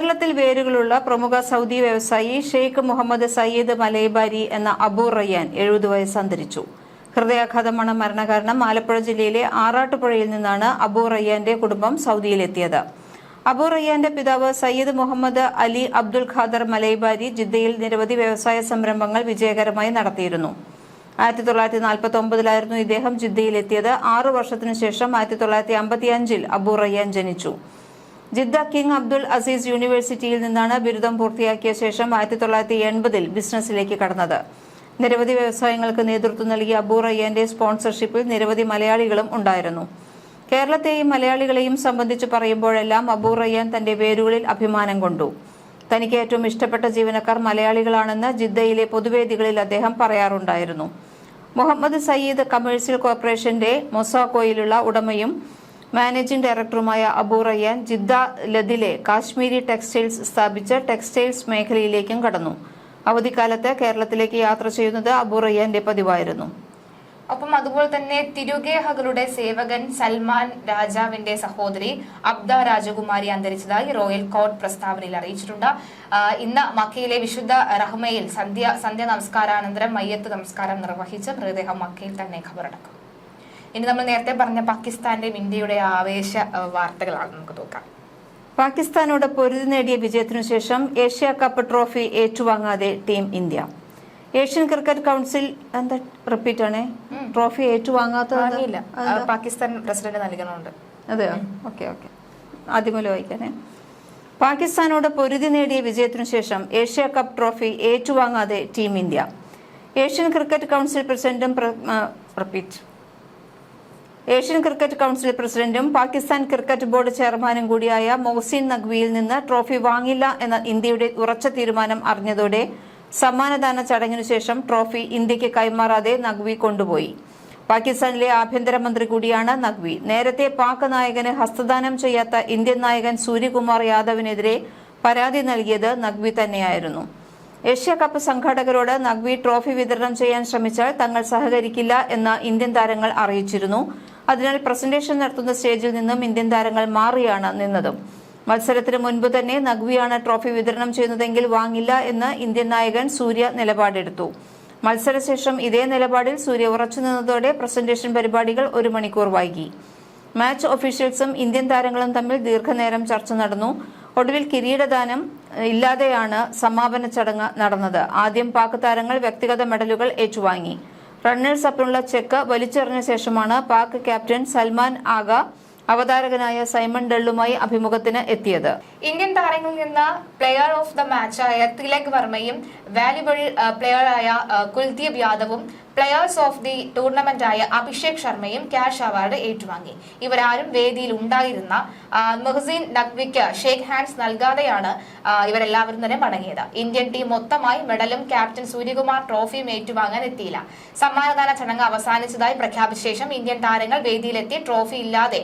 കേരളത്തിൽ വേരുകളുള്ള പ്രമുഖ സൗദി വ്യവസായി ഷെയ്ഖ് മുഹമ്മദ് സയ്യിദ് മലൈബാരി എന്ന അബൂ റയ്യാൻ എഴുപത് വയസ്സ് അന്തരിച്ചു. ഹൃദയാഘാതമാണ് മരണകാരണം. ആലപ്പുഴ ജില്ലയിലെ ആറാട്ടുപുഴയിൽ നിന്നാണ് അബൂ റയ്യാന്റെ കുടുംബം സൗദിയിലെത്തിയത്. അബൂ റയ്യാന്റെ പിതാവ് സയ്യിദ് മുഹമ്മദ് അലി അബ്ദുൽ ഖാദർ മലൈബാരി ജിദ്ദയിൽ നിരവധി വ്യവസായ സംരംഭങ്ങൾ വിജയകരമായി നടത്തിയിരുന്നു. ആയിരത്തി തൊള്ളായിരത്തി നാൽപ്പത്തി ഒമ്പതിലായിരുന്നു ഇദ്ദേഹം ജിദ്ദയിലെത്തിയത്. ആറു വർഷത്തിനു ശേഷം ആയിരത്തി തൊള്ളായിരത്തി അമ്പത്തി അഞ്ചിൽ അബൂ റയ്യാൻ ജനിച്ചു. ജിദ്ദ കിങ് അബ്ദുൽ അസീസ് യൂണിവേഴ്സിറ്റിയിൽ നിന്നാണ് ബിരുദം പൂർത്തിയാക്കിയ ശേഷം ആയിരത്തി തൊള്ളായിരത്തി എൺപതിൽ ബിസിനസ്സിലേക്ക് കടന്നത്. നിരവധി വ്യവസായങ്ങൾക്ക് നേതൃത്വം നൽകിയ അബൂ റയ്യാന്റെ സ്പോൺസർഷിപ്പിൽ നിരവധി മലയാളികളും ഉണ്ടായിരുന്നു. കേരളത്തെയും മലയാളികളെയും സംബന്ധിച്ച് പറയുമ്പോഴെല്ലാം അബൂ റയ്യാൻ തന്റെ വേരുകളിൽ അഭിമാനം കൊണ്ടു. തനിക്ക് ഏറ്റവും ഇഷ്ടപ്പെട്ട ജീവനക്കാർ മലയാളികളാണെന്ന് ജിദ്ദയിലെ പൊതുവേദികളിൽ അദ്ദേഹം പറയാറുണ്ടായിരുന്നു. മുഹമ്മദ് സയ്യിദ് കമേഴ്സ്യൽ കോർപ്പറേഷന്റെ മൊസാക്കോയിലുള്ള ഉടമയും മാനേജിംഗ് ഡയറക്ടറുമായ അബൂ റയ്യാൻ ജിദ്ദ ലദിലെ കാശ്മീരി ടെക്സ്റ്റൈൽസ് സ്ഥാപിച്ച ടെക്സ്റ്റൈൽസ് മേഖലയിലേക്കും കടന്നു. അവധിക്കാലത്ത് കേരളത്തിലേക്ക് യാത്ര ചെയ്യുന്നത് അബൂ റയ്യാന്റെ പതിവായിരുന്നു. ഒപ്പം അതുപോലെ തന്നെ തിരുഗേഹകളുടെ സേവകൻ സൽമാൻ രാജാവിന്റെ സഹോദരി അബ്ദ രാജകുമാരി അന്തരിച്ചതായി റോയൽ കോർട്ട് പ്രസ്താവനയിൽ അറിയിച്ചിട്ടുണ്ട്. ഇന്ന് മക്കയിലെ വിശുദ്ധ റഹ്മയിൽ സന്ധ്യ സന്ധ്യ നമസ്കാരാനന്തരം മയ്യത്ത് നമസ്കാരം നിർവഹിച്ച് മൃതദേഹം മക്കയിൽ തന്നെ ഖബറടക്കും. ഇനി നമ്മൾ നേരത്തെ പറഞ്ഞ പാകിസ്ഥാന്റെയും ഇന്ത്യയുടെ ആവേശ വാർത്തകളാണ് നമുക്ക് നോക്കാം. പാകിസ്ഥാനോട് പൊരുതി നേടിയ വിജയത്തിനു ശേഷം Asia cup trophy ഏറ്റുവാങ്ങാതെ team India. Asian cricket council എന്താ റിപ്പീറ്റ് ആണേ? ട്രോഫി ആ, പാകിസ്ഥാൻ പ്രസിഡന്റ് നൽകണമുണ്ട്. അതെയോ? Okay okay. ആദ്യമൂല വായിക്കാനേ. പാകിസ്ഥാനോട് പൊരുതി നേടിയ വിജയത്തിനു ശേഷം Asia cup trophy ഏറ്റുവാങ്ങാതെ team India. Asian cricket council പ്രസിഡന്റും റിപ്പീറ്റ് ഏഷ്യൻ ക്രിക്കറ്റ് കൌൺസിൽ പ്രസിഡന്റും പാകിസ്ഥാൻ ക്രിക്കറ്റ് ബോർഡ് ചെയർമാനും കൂടിയായ മൊഹസിൻ നഖ്വിയിൽ നിന്ന് ട്രോഫി വാങ്ങില്ല എന്ന ഇന്ത്യയുടെ ഉറച്ച തീരുമാനം അറിഞ്ഞതോടെ സമ്മാനദാന ചടങ്ങിനു ശേഷം ട്രോഫി ഇന്ത്യയ്ക്ക് കൈമാറാതെ നഖ്വി കൊണ്ടുപോയി. പാകിസ്ഥാനിലെ ആഭ്യന്തരമന്ത്രി കൂടിയാണ് നഖ്വി. നേരത്തെ പാക് നായകന് ഹസ്തദാനം ചെയ്യാത്ത ഇന്ത്യൻ നായകൻ സൂര്യകുമാർ യാദവിനെതിരെ പരാതി നൽകിയത് നഖ്വി തന്നെയായിരുന്നു. ഏഷ്യ കപ്പ് സംഘാടകരോട് നഗ്വി ട്രോഫി വിതരണം ചെയ്യാൻ ശ്രമിച്ചാൽ തങ്ങൾ സഹകരിക്കില്ല എന്ന് ഇന്ത്യൻ താരങ്ങൾ അറിയിച്ചിരുന്നു. അതിനാൽ പ്രസന്റേഷൻ നടത്തുന്ന സ്റ്റേജിൽ നിന്നും ഇന്ത്യൻ താരങ്ങൾ മാറിയാണ് നിന്നതും. മത്സരത്തിന് മുൻപ് തന്നെ നഖ്വിയാണ് ട്രോഫി വിതരണം ചെയ്യുന്നതെങ്കിൽ വാങ്ങില്ല എന്ന് ഇന്ത്യൻ നായകൻ സൂര്യ നിലപാടെടുത്തു. മത്സരശേഷം ഇതേ നിലപാടിൽ സൂര്യ ഉറച്ചു നിന്നതോടെ പ്രസന്റേഷൻ പരിപാടികൾ ഒരു മണിക്കൂർ വൈകി. മാച്ച് ഒഫീഷ്യൽസും ഇന്ത്യൻ താരങ്ങളും തമ്മിൽ ദീർഘനേരം ചർച്ച നടന്നു. ഒടുവിൽ കിരീടദാനം ഇല്ലാതെയാണ് സമാപന ചടങ്ങ് നടന്നത്. ആദ്യം പാക് താരങ്ങൾ വ്യക്തിഗത മെഡലുകൾ ഏറ്റുവാങ്ങി. റണ്ണേഴ്സ് അപ്പിനുള്ള ചെക്ക് വലിച്ചെറിഞ്ഞ ശേഷമാണ് പാക് ക്യാപ്റ്റൻ സൽമാൻ ആഗ അവതാരകനായ സൈമൺ ഡള്ളുമായി അഭിമുഖത്തിന് എത്തിയത്. ഇന്ത്യൻ താരങ്ങളിൽ നിന്ന് പ്ലെയർ ഓഫ് ദ മാച്ചായ തിലക് വർമ്മയും വാല്യുബിൾ പ്ലെയറായ കുൽദീപ് യാദവും പ്ലെയേഴ്സ് ഓഫ് ദി ടൂർണമെന്റ് ആയ അഭിഷേക് ശർമ്മയും ക്യാഷ് അവാർഡ് ഏറ്റുവാങ്ങി. ഇവരാരും വേദിയിൽ ഉണ്ടായിരുന്ന മെഹസീൻ നഖ്വിക്ക് ഷേക്ക് ഹാൻഡ്സ് നൽകാതെയാണ് ഇവരെല്ലാവരും തന്നെ മടങ്ങിയത് ഇന്ത്യൻ ടീം മൊത്തമായി മെഡലും ക്യാപ്റ്റൻ സൂര്യകുമാർ ട്രോഫിയും ഏറ്റുവാങ്ങാൻ എത്തിയില്ല. സമ്മാനദാന ചടങ്ങ് അവസാനിച്ചതായി പ്രഖ്യാപിച്ച ശേഷം ഇന്ത്യൻ താരങ്ങൾ വേദിയിലെത്തി ട്രോഫി ഇല്ലാതെ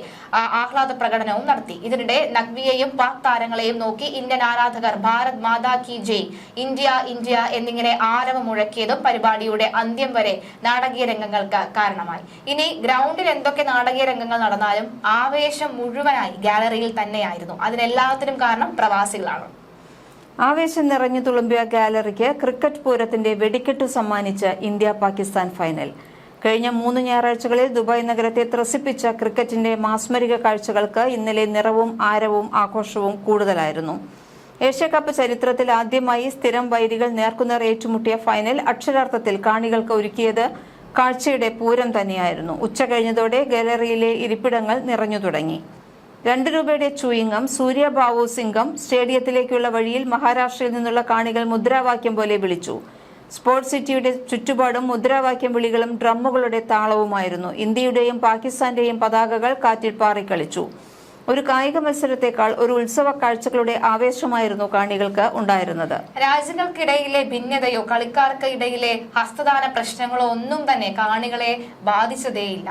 ആഹ്ലാദ പ്രകടനവും നടത്തി. ഇതിനിടെ നഖ്വിയെയും പാക് താരങ്ങളെയും നോക്കി ഇന്ത്യൻ ആരാധകർ ഭാരത് മാതാ കി ജയ് ഇന്ത്യ ഇന്ത്യ എന്നിങ്ങനെ ആരവം മുഴക്കിയതും പരിപാടിയുടെ അന്ത്യം വരെ നാടകീയ രംഗങ്ങൾക്ക് കാരണമായി. ഇനി ഗ്രൗണ്ടിൽ എന്തൊക്കെ നാടകീയ രംഗങ്ങൾ നടന്നാലും ആവേശം മുഴുവനായി ഗാലറിയിൽ തന്നെയായിരുന്നു. അതിനെല്ലാത്തിനും കാരണം പ്രവാസികളാണ്. ആവേശം നിറഞ്ഞു തുളുമ്പിയ ഗാലറിക്ക് ക്രിക്കറ്റ് പൂരത്തിന്റെ വെടിക്കെട്ട് സമ്മാനിച്ച് ഇന്ത്യ പാകിസ്ഥാൻ ഫൈനൽ കഴിഞ്ഞ മൂന്ന് ഞായറാഴ്ചകളിൽ ദുബായ് നഗരത്തെ ത്രസിപ്പിച്ച ക്രിക്കറ്റിന്റെ മാസ്മരിക കാഴ്ചകൾക്ക് ഇന്നലെ നിറവും ആരവും ആഘോഷവും കൂടുതലായിരുന്നു. ഏഷ്യ കപ്പ് ചരിത്രത്തിൽ ആദ്യമായി സ്ഥിരം വൈരികൾ നേർക്കുനേർ ഏറ്റുമുട്ടിയ ഫൈനൽ അക്ഷരാർത്ഥത്തിൽ കാണികൾക്ക് ഒരുക്കിയത് കാഴ്ചയുടെ പൂരം തന്നെയായിരുന്നു. ഉച്ച കഴിഞ്ഞതോടെ ഗാലറിയിലെ ഇരിപ്പിടങ്ങൾ നിറഞ്ഞു തുടങ്ങി. രണ്ട് രൂപയുടെ ചൂയിങ്ങം സൂര്യ ബാവു സിംഗം സ്റ്റേഡിയത്തിലേക്കുള്ള വഴിയിൽ മഹാരാഷ്ട്രയിൽ നിന്നുള്ള കാണികൾ മുദ്രാവാക്യം പോലെ വിളിച്ചു. സ്പോർട്സ് സിറ്റിയുടെ ചുറ്റുപാടും മുദ്രാവാക്യം വിളികളും ഡ്രമ്മുകളുടെ താളവുമായിരുന്നു. ഇന്ത്യയുടെയും പാകിസ്ഥാന്റെയും പതാകകൾ കാറ്റിൽ പാറിക്കളിച്ചു. ഒരു കായിക മത്സരത്തെക്കാൾ ഒരു ഉത്സവ കാഴ്ചകളുടെ ആവേശമായിരുന്നു കാണികൾക്ക് ഉണ്ടായിരുന്നത്. രാജ്യങ്ങൾക്കിടയിലെ ഭിന്നതയോ കളിക്കാർക്ക് ഇടയിലെ ഹസ്തദാന പ്രശ്നങ്ങളോ ഒന്നും തന്നെ കാണികളെ ബാധിച്ചതേയില്ല.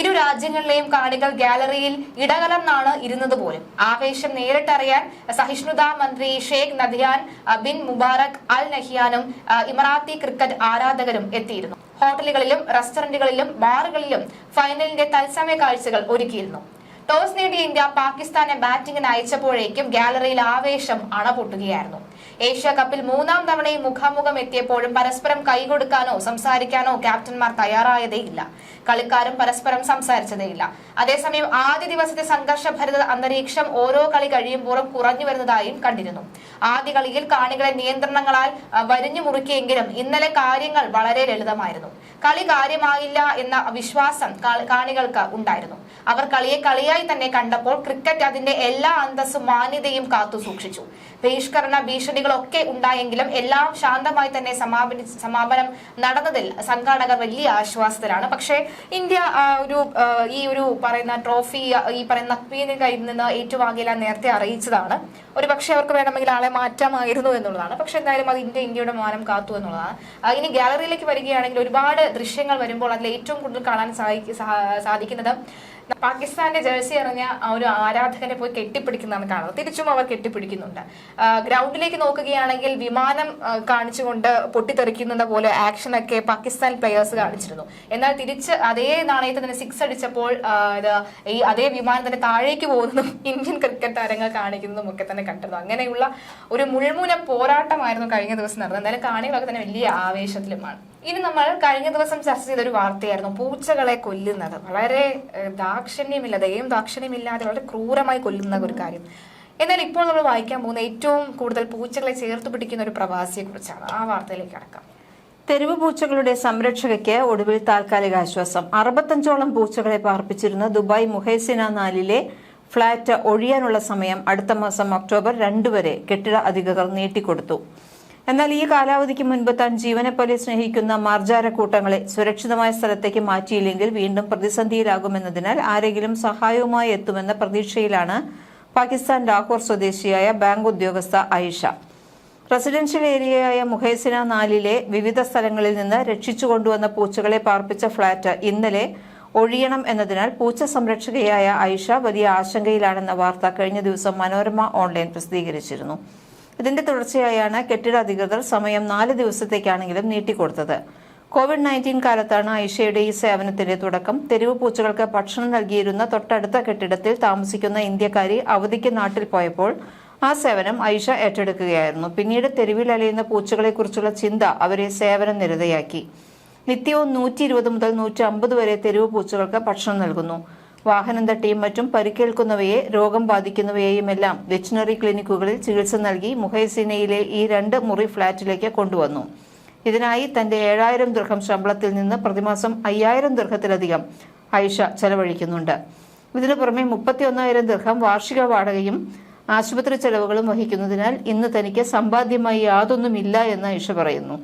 ഇരു രാജ്യങ്ങളിലെയും കാണികൾ ഗാലറിയിൽ ഇടകലർന്നാണ് ഇരുന്നത് പോലും. ആവേശം നേരിട്ടറിയാൻ സഹിഷ്ണുതാ മന്ത്രി ഷെയ്ഖ് നദിയാൻ ബിൻ മുബാറക് അൽ നഹിയാനും ഇമറാത്തി ക്രിക്കറ്റ് ആരാധകരും എത്തിയിരുന്നു. ഹോട്ടലുകളിലും റെസ്റ്റോറന്റുകളിലും ബാറുകളിലും ഫൈനലിന്റെ തത്സമയ കാഴ്ചകൾ ഒരുക്കിയിരുന്നു. ടോസ് നേടിയ ഇന്ത്യ പാകിസ്ഥാനെ ബാറ്റിംഗിന് അയച്ചപ്പോഴേക്കും ഗാലറിയിൽ ആവേശം അണപൊട്ടുകയായിരുന്നു. ഏഷ്യ കപ്പിൽ മൂന്നാം തവണയും മുഖാമുഖം എത്തിയപ്പോഴും പരസ്പരം കൈകൊടുക്കാനോ സംസാരിക്കാനോ ക്യാപ്റ്റന്മാർ തയ്യാറായതേയില്ല. കളിക്കാരും പരസ്പരം സംസാരിച്ചതേയില്ല. അതേസമയം ആദ്യ ദിവസത്തെ സംഘർഷഭരിത അന്തരീക്ഷം ഓരോ കളി കഴിയുമ്പോഴും കുറഞ്ഞു വരുന്നതായും കണ്ടിരുന്നു. ആദ്യ കളിയിൽ കാണികളെ നിയന്ത്രണങ്ങളാൽ വരിഞ്ഞു മുറുക്കിയെങ്കിലും ഇന്നലെ കാര്യങ്ങൾ വളരെ ലളിതമായിരുന്നു. കളി കാര്യമായില്ല എന്ന വിശ്വാസം കാണികൾക്ക് ഉണ്ടായിരുന്നു. അവർ കളിയെ കളിയായി തന്നെ കണ്ടപ്പോൾ ക്രിക്കറ്റ് അതിന്റെ എല്ലാ അന്തസ്സും മാന്യതയും കാത്തു സൂക്ഷിച്ചു. ബഹിഷ്കരണ ഭീഷണികളൊക്കെ ഉണ്ടായെങ്കിലും എല്ലാം ശാന്തമായി തന്നെ സമാപനി സമാപനം നടന്നതിൽ സംഘാടകർ വലിയ ആശ്വാസത്തിലാണ്. പക്ഷേ ഇന്ത്യ ഒരു ഈ ഒരു പറയുന്ന ട്രോഫി ഈ പറയുന്ന നക്ബീന്റെ കയ്യിൽ നിന്ന് ഏറ്റുവാങ്ങിയില്ല നേരത്തെ അറിയിച്ചതാണ്. ഒരു പക്ഷേ അവർക്ക് വേണമെങ്കിൽ ആളെ മാറ്റാമായിരുന്നു എന്നുള്ളതാണ്. പക്ഷെ എന്തായാലും അത് ഇന്ത്യ ഇന്ത്യയുടെ മാനം കാത്തു എന്നുള്ളതാണ്. ഇനി ഗാലറിയിലേക്ക് വരികയാണെങ്കിൽ ഒരുപാട് ദൃശ്യങ്ങൾ വരുമ്പോൾ അതിൽ ഏറ്റവും കൂടുതൽ കാണാൻ സാധിക്കുന്നത് പാകിസ്ഥാന്റെ ജേഴ്സി എറിഞ്ഞ ഒരു ആരാധകനെ പോയി കെട്ടിപ്പിടിക്കുന്നതാണ് കാണുന്നത്. തിരിച്ചും അവർ കെട്ടിപ്പിടിക്കുന്നുണ്ട്. ഗ്രൗണ്ടിലേക്ക് നോക്കുകയാണെങ്കിൽ വിമാനം കാണിച്ചുകൊണ്ട് പൊട്ടിത്തെറിക്കുന്ന പോലെ ആക്ഷൻ ഒക്കെ പാകിസ്ഥാൻ പ്ലെയേഴ്സ് കാണിച്ചിരുന്നു. എന്നാൽ തിരിച്ച് അതേ നാണയത്തിൽ തന്നെ സിക്സ് അടിച്ചപ്പോൾ ഈ അതേ വിമാനം തന്നെ താഴേക്ക് പോകുന്നതും ഇന്ത്യൻ ക്രിക്കറ്റ് താരങ്ങൾ കാണിക്കുന്നതും ഒക്കെ തന്നെ കണ്ടിരുന്നു. അങ്ങനെയുള്ള ഒരു മുൾമുന പോരാട്ടമായിരുന്നു കഴിഞ്ഞ ദിവസം നടന്നത്. എന്തായാലും കാണികളൊക്കെ തന്നെ വലിയ ആവേശത്തിലുമാണ്. ഇനി നമ്മൾ കഴിഞ്ഞ ദിവസം ചർച്ച ചെയ്ത ഒരു വാർത്തയായിരുന്നു പൂച്ചകളെ കൊല്ലുന്നത്. വളരെ ദാക്ഷിണ്യമില്ല ദയയും ദാക്ഷിണ്യമില്ലാതെ വളരെ ക്രൂരമായി കൊല്ലുന്ന ഒരു കാര്യം. എന്നാൽ ഇപ്പോൾ നമ്മൾ വായിക്കാൻ പോകുന്ന ഏറ്റവും കൂടുതൽ പൂച്ചകളെ ചേർത്ത് പിടിക്കുന്ന ഒരു പ്രവാസിയെ കുറിച്ചാണ് ആ വാർത്തയിലേക്ക് അടക്കാം തെരുവ് പൂച്ചകളുടെ സംരക്ഷകയ്ക്ക് ഒടുവിൽ താൽക്കാലിക ആശ്വാസം. അറുപത്തഞ്ചോളം പൂച്ചകളെ പാർപ്പിച്ചിരുന്ന ദുബായ് മുഹേസിന നാലിലെ ഫ്ളാറ്റ് ഒഴിയാനുള്ള സമയം അടുത്ത മാസം ഒക്ടോബർ രണ്ട് വരെ കെട്ടിട അധികൃതർ നീട്ടിക്കൊടുത്തു. എന്നാൽ ഈ കാലാവധിക്ക് മുൻപ് താൻ ജീവനെപ്പോലെ സ്നേഹിക്കുന്ന മാർജാര കൂട്ടങ്ങളെ സുരക്ഷിതമായ സ്ഥലത്തേക്ക് മാറ്റിയില്ലെങ്കിൽ വീണ്ടും പ്രതിസന്ധിയിലാകുമെന്നതിനാൽ ആരെങ്കിലും സഹായവുമായി എത്തുമെന്ന പ്രതീക്ഷയിലാണ് പാകിസ്ഥാൻ ലാഹോർ സ്വദേശിയായ ബാങ്ക് ഉദ്യോഗസ്ഥ ആയിഷ. റെസിഡൻഷ്യൽ ഏരിയയായ മുഹൈസിന നാലിലെ വിവിധ സ്ഥലങ്ങളിൽ നിന്ന് രക്ഷിച്ചു കൊണ്ടുവന്ന പൂച്ചകളെ പാർപ്പിച്ച ഫ്ളാറ്റ് ഇന്നലെ ഒഴിയണം എന്നതിനാൽ പൂച്ച സംരക്ഷകയായ ഐഷ വലിയ ആശങ്കയിലാണെന്ന വാർത്ത കഴിഞ്ഞ ദിവസം മനോരമ ഓൺലൈൻ പ്രസിദ്ധീകരിച്ചിരുന്നു. ഇതിന്റെ തുടർച്ചയായാണ് കെട്ടിട അധികൃതർ സമയം നാല് ദിവസത്തേക്കാണെങ്കിലും നീട്ടിക്കൊടുത്തത്. കോവിഡ് നയന്റീൻ കാലത്താണ് ഐഷയുടെ ഈ സേവനത്തിന്റെ തുടക്കം. തെരുവ് പൂച്ചകൾക്ക് ഭക്ഷണം നൽകിയിരുന്ന തൊട്ടടുത്ത കെട്ടിടത്തിൽ താമസിക്കുന്ന ഇന്ത്യക്കാരി അവധിക്ക് നാട്ടിൽ പോയപ്പോൾ ആ സേവനം ഐഷ ഏറ്റെടുക്കുകയായിരുന്നു. പിന്നീട് തെരുവിൽ അലയുന്ന പൂച്ചകളെക്കുറിച്ചുള്ള ചിന്ത അവരെ സേവനം നിരതയാക്കി. നിത്യവും നൂറ്റി ഇരുപത് മുതൽ നൂറ്റി അമ്പത് വരെ തെരുവ് പൂച്ചകൾക്ക് ഭക്ഷണം നൽകുന്നു. വാഹനം തട്ടിയും മറ്റും പരിക്കേൽക്കുന്നവയെ രോഗം ബാധിക്കുന്നവയെയുമെല്ലാം വെറ്റിനറി ക്ലിനിക്കുകളിൽ ചികിത്സ നൽകി മുഹൈസിനയിലെ ഈ രണ്ട് മുറി ഫ്ളാറ്റിലേക്ക് കൊണ്ടുവന്നു. ഇതിനായി തന്റെ ഏഴായിരം ദൃഹം ശമ്പളത്തിൽ നിന്ന് പ്രതിമാസം അയ്യായിരം ദൃഹത്തിലധികം ഐഷ ചെലവഴിക്കുന്നുണ്ട്. ഇതിനു പുറമെ മുപ്പത്തി ഒന്നായിരം ദൃഹം വാർഷിക വാടകയും ആശുപത്രി ചെലവുകളും വഹിക്കുന്നതിനാൽ ഇന്ന് തനിക്ക് സമ്പാദ്യമായി യാതൊന്നുമില്ല എന്ന് ഐഷ പറയുന്നു.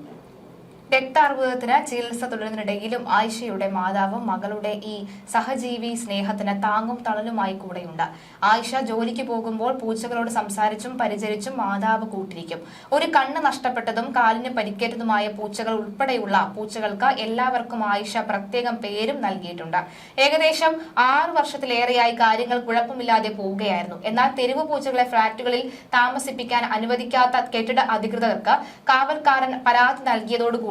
രക്താർബുദത്തിന് ചികിത്സ തുടരുന്നതിനിടയിലും ആയിഷയുടെ മാതാവും മകളുടെ ഈ സഹജീവി സ്നേഹത്തിന് താങ്ങും തണലുമായി കൂടെയുണ്ട്. ആയിഷ ജോലിക്ക് പോകുമ്പോൾ പൂച്ചകളോട് സംസാരിച്ചും പരിചരിച്ചും മാതാവ് കൂട്ടിരിക്കും. ഒരു കണ്ണ് നഷ്ടപ്പെട്ടതും കാലിന് പരിക്കേറ്റതുമായ പൂച്ചകൾ ഉൾപ്പെടെയുള്ള പൂച്ചകൾക്ക് എല്ലാവർക്കും ആയിഷ പ്രത്യേകം പേരും നൽകിയിട്ടുണ്ട്. ഏകദേശം ആറു വർഷത്തിലേറെയായി കാര്യങ്ങൾ കുഴപ്പമില്ലാതെ പോവുകയായിരുന്നു. എന്നാൽ തെരുവ് പൂച്ചകളെ ഫ്ളാറ്റുകളിൽ താമസിപ്പിക്കാൻ അനുവദിക്കാത്ത കെട്ടിട അധികൃതർക്ക് കാവൽക്കാരൻ പരാതി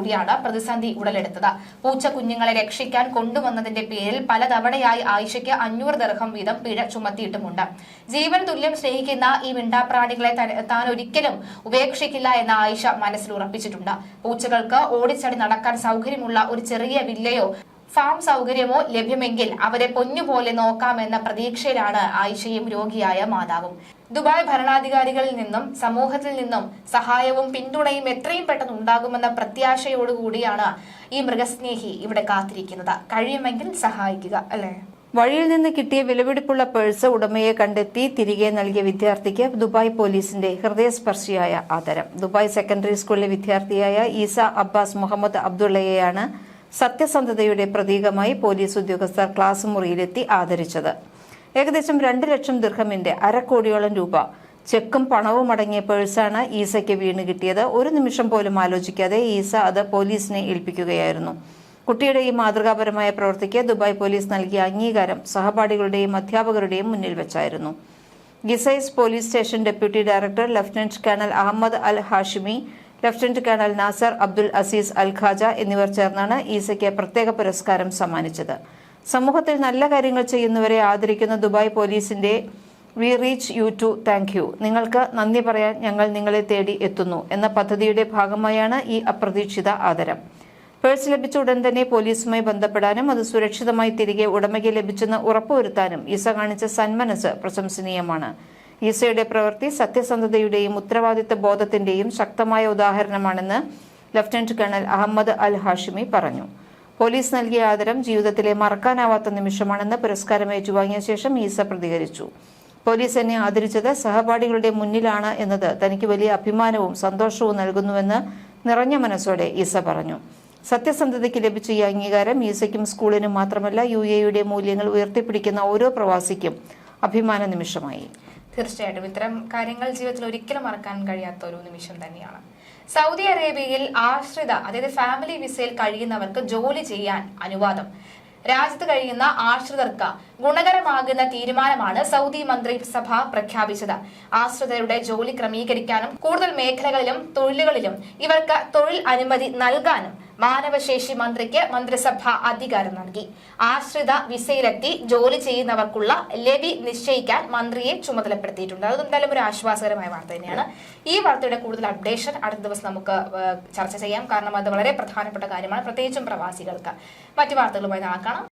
നൽകിയതോടുകൂടിയാണ് പ്രതിസന്ധി ഉടലെടുത്തത്. പൂച്ച കുഞ്ഞുങ്ങളെ രക്ഷിക്കാൻ കൊണ്ടുവന്നതിന്റെ പേരിൽ പലതവണയായി ആയിഷയ്ക്ക് അഞ്ഞൂറ് ദർഹം വീതം പിഴ ചുമത്തിയിട്ടുമുണ്ട്. ജീവൻ തുല്യം സ്നേഹിക്കുന്ന ഈ മിണ്ടാപ്രാണികളെ താൻ ഒരിക്കലും ഉപേക്ഷിക്കില്ല എന്ന് ആയിഷ മനസ്സിൽ ഉറപ്പിച്ചിട്ടുണ്ട്. പൂച്ചകൾക്ക് ഓടിച്ചടി നടക്കാൻ സൗകര്യമുള്ള ഒരു ചെറിയ വില്ലയോ ഫാം സൗകര്യമോ ലഭ്യമെങ്കിൽ അവരെ പൊന്നുപോലെ നോക്കാമെന്ന പ്രതീക്ഷയിലാണ് ആയിഷയും രോഗിയായ മാതാവും. ദുബായ് ഭരണാധികാരികളിൽ നിന്നും സമൂഹത്തിൽ നിന്നും സഹായവും പിന്തുണയും എത്രയും പെട്ടെന്ന് ഉണ്ടാകുമെന്ന പ്രത്യാശയോടുകൂടിയാണ് ഈ മൃഗസ്നേഹി ഇവിടെ കാത്തിരിക്കുന്നത്. കഴിയുമെങ്കിൽ സഹായിക്കുക അല്ലേ? വഴിയിൽ നിന്ന് കിട്ടിയ വിലപിടിപ്പുള്ള പേഴ്സ് ഉടമയെ കണ്ടെത്തി തിരികെ നൽകിയ വിദ്യാർത്ഥിക്ക് ദുബായ് പോലീസിന്റെ ഹൃദയസ്പർശിയായ ആദരം. ദുബായ് സെക്കൻഡറി സ്കൂളിലെ വിദ്യാർത്ഥിയായ ഈസ അബ്ബാസ് മുഹമ്മദ് അബ്ദുള്ളയെയാണ് സത്യസന്ധതയുടെ പ്രതീകമായി പോലീസ് ഉദ്യോഗസ്ഥർ ക്ലാസ് മുറിയിലെത്തി ആദരിച്ചത്. ഏകദേശം രണ്ട് ലക്ഷം ദീർഘമിന്റെ അരക്കോടിയോളം രൂപ. ചെക്കും പണവും അടങ്ങിയ പേഴ്സാണ് ഈസയ്ക്ക് വീണ് കിട്ടിയത്. ഒരു നിമിഷം പോലും ആലോചിക്കാതെ ഈസ അത് പോലീസിനെ ഏൽപ്പിക്കുകയായിരുന്നു. കുട്ടിയുടെ ഈ മാതൃകാപരമായ പ്രവൃത്തിക്ക് ദുബായ് പോലീസ് നൽകിയ അംഗീകാരം സഹപാഠികളുടെയും അധ്യാപകരുടെയും മുന്നിൽ വെച്ചായിരുന്നു. Qusais police station deputy director lieutenant colonel Ahmed Al Hashimi lieutenant colonel Nasser Abdul Aziz Al Khaja എന്നിവർ ചേർന്നാണ് ഈസയ്ക്ക് പ്രത്യേക പുരസ്കാരം സമ്മാനിച്ചത്. സമൂഹത്തിൽ നല്ല കാര്യങ്ങൾ ചെയ്യുന്നവരെ ആദരിക്കുന്ന ദുബായ് പോലീസിന്റെ we reach you to thank you നിങ്ങൾക്ക് നന്ദി പറയാൻ ഞങ്ങൾ നിങ്ങളെ തേടി എത്തുന്നു എന്ന പദ്ധതിയുടെ ഭാഗമായാണ് ഈ അപ്രതീക്ഷിത ആദരം. പേഴ്സ് ലഭിച്ച ഉടൻ തന്നെ പോലീസുമായി ബന്ധപ്പെടാനും അത് സുരക്ഷിതമായി തിരികെ ഉടമയ്ക്ക് ലഭിച്ചെന്ന് ഉറപ്പുവരുത്താനും ഈസ കാണിച്ച സന്മനസ് പ്രശംസനീയമാണ്. ഈസയുടെ പ്രവൃത്തി സത്യസന്ധതയുടെയും ഉത്തരവാദിത്ത ബോധത്തിന്റെയും ശക്തമായ ഉദാഹരണമാണെന്ന് lieutenant colonel Ahmed Al Hashimi പറഞ്ഞു. പോലീസ് നൽകിയ ആദരം ജീവിതത്തിലെ മറക്കാനാവാത്ത നിമിഷമാണെന്ന് പുരസ്കാരം ഏറ്റുവാങ്ങിയ ശേഷം ഈസ പ്രതികരിച്ചു. പോലീസ് എന്നെ ആദരിച്ചത് സഹപാഠികളുടെ മുന്നിലാണ് എന്നത് തനിക്ക് വലിയ അഭിമാനവും സന്തോഷവും നൽകുന്നുവെന്ന് നിറഞ്ഞ മനസ്സോടെ ഈസ പറഞ്ഞു. സത്യസന്ധതയ്ക്ക് ലഭിച്ച ഈ അംഗീകാരം ഈസയ്ക്കും സ്കൂളിനും മാത്രമല്ല യു എയുടെ മൂല്യങ്ങൾ ഉയർത്തിപ്പിടിക്കുന്ന ഓരോ പ്രവാസിക്കും അഭിമാന നിമിഷമായി. തീർച്ചയായിട്ടും. ഇത്തരം കാര്യങ്ങൾ ജീവിതത്തിൽ ഒരിക്കലും മറക്കാൻ കഴിയാത്ത ഒരു നിമിഷം തന്നെയാണ്. സൗദി അറേബ്യയിൽ ആശ്രിത അതായത് ഫാമിലി വിസയിൽ കഴിയുന്നവർക്ക് ജോലി ചെയ്യാൻ അനുവാദം. രാജ്യത്ത് കഴിയുന്ന ആശ്രിതർക്ക് ഗുണകരമാകുന്ന തീരുമാനമാണ് സൗദി മന്ത്രിസഭ പ്രഖ്യാപിച്ചത്. ആശ്രിതരുടെ ജോലി ക്രമീകരിക്കാനും കൂടുതൽ മേഖലകളിലും തൊഴിലുകളിലും ഇവർക്ക് തൊഴിൽ അനുമതി നൽകാനും മാനവശേഷി മന്ത്രിക്ക് മന്ത്രിസഭ അധികാരം നൽകി. ആശ്രിത വിസയിലെത്തി ജോലി ചെയ്യുന്നവർക്കുള്ള ലെവി നിശ്ചയിക്കാൻ മന്ത്രിയെ ചുമതലപ്പെടുത്തിയിട്ടുണ്ട്. അത് എന്തായാലും ഒരു ആശ്വാസകരമായ വാർത്ത തന്നെയാണ്. ഈ വാർത്തയുടെ കൂടുതൽ അപ്ഡേഷൻ അടുത്ത ദിവസം നമുക്ക് ചർച്ച ചെയ്യാം. കാരണം അത് വളരെ പ്രധാനപ്പെട്ട കാര്യമാണ്. പ്രത്യേകിച്ചും പ്രവാസികൾക്ക്. മറ്റു വാർത്തകളുമായി നാളെ കാണാം.